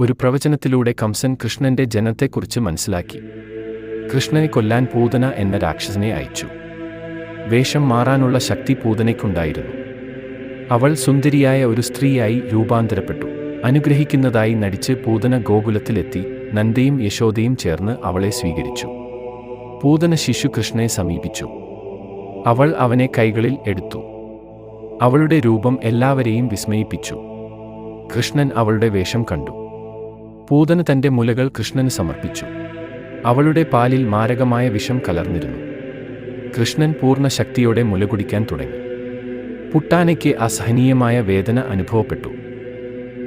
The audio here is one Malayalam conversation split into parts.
ഒരു പ്രവചനത്തിലൂടെ കംസൻ കൃഷ്ണന്റെ ജനത്തെക്കുറിച്ച് മനസ്സിലാക്കി. കൃഷ്ണനെ കൊല്ലാൻ പൂതന എന്ന രാക്ഷസനെ അയച്ചു. വേഷം മാറാനുള്ള ശക്തി പൂതനയ്ക്കുണ്ടായിരുന്നു. അവൾ സുന്ദരിയായ ഒരു സ്ത്രീയായി രൂപാന്തരപ്പെട്ടു. അനുഗ്രഹിക്കുന്നതായി നടിച്ച് പൂതന ഗോകുലത്തിലെത്തി നന്ദയും യശോദയും ചേർന്ന് അവളെ സ്വീകരിച്ചു. പൂതന ശിശു കൃഷ്ണനെ സമീപിച്ചു. അവൾ അവനെ കൈകളിൽ എടുത്തു. അവളുടെ രൂപം എല്ലാവരെയും വിസ്മയിപ്പിച്ചു. കൃഷ്ണൻ അവളുടെ വേഷം കണ്ടു. പൂതന തന്റെ മുലകൾ കൃഷ്ണന് സമർപ്പിച്ചു. അവളുടെ പാലിൽ മാരകമായ വിഷം കലർന്നിരുന്നു. കൃഷ്ണൻ പൂർണ ശക്തിയോടെ മുലകുടിക്കാൻ തുടങ്ങി. പുട്ടാനയ്ക്ക് അസഹനീയമായ വേദന അനുഭവപ്പെട്ടു.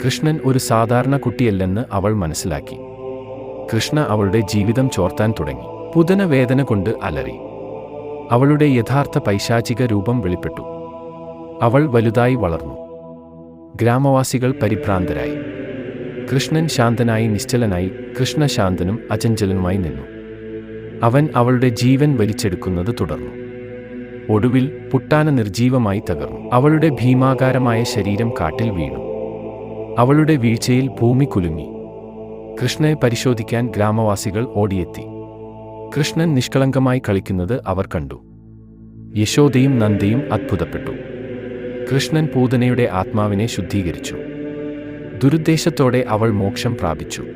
കൃഷ്ണൻ ഒരു സാധാരണ കുട്ടിയല്ലെന്ന് അവൾ മനസ്സിലാക്കി. കൃഷ്ണ അവളുടെ ജീവിതം ചോർത്താൻ തുടങ്ങി. പുതന വേദന കൊണ്ട് അലറി. അവളുടെ യഥാർത്ഥ പൈശാചിക രൂപം വെളിപ്പെട്ടു. അവൾ വലുതായി വളർന്നു. ഗ്രാമവാസികൾ പരിഭ്രാന്തരായി. കൃഷ്ണൻ ശാന്തനായി നിശ്ചലനായി കൃഷ്ണശാന്തനും അചഞ്ചലനുമായി നിന്നു. അവൻ അവളുടെ ജീവൻ വലിച്ചെടുക്കുന്നത് തുടർന്നു. ഒടുവിൽ പുട്ടാന നിർജീവമായി തകർന്നു. അവളുടെ ഭീമാകാരമായ ശരീരം കാട്ടിൽ വീണു. അവളുടെ വീഴ്ചയിൽ ഭൂമി കുലുങ്ങി. കൃഷ്ണയെ പരിശോധിക്കാൻ ഗ്രാമവാസികൾ ഓടിയെത്തി. കൃഷ്ണൻ നിഷ്കളങ്കമായി കളിക്കുന്നത് അവർ കണ്ടു. യശോദയും നന്ദിയും അത്ഭുതപ്പെട്ടു. കൃഷ്ണൻ പൂതനയുടെ ആത്മാവിനെ ശുദ്ധീകരിച്ചു. ദുരുദ്ദേശത്തോടെ അവൾ മോക്ഷം പ്രാപിച്ചു.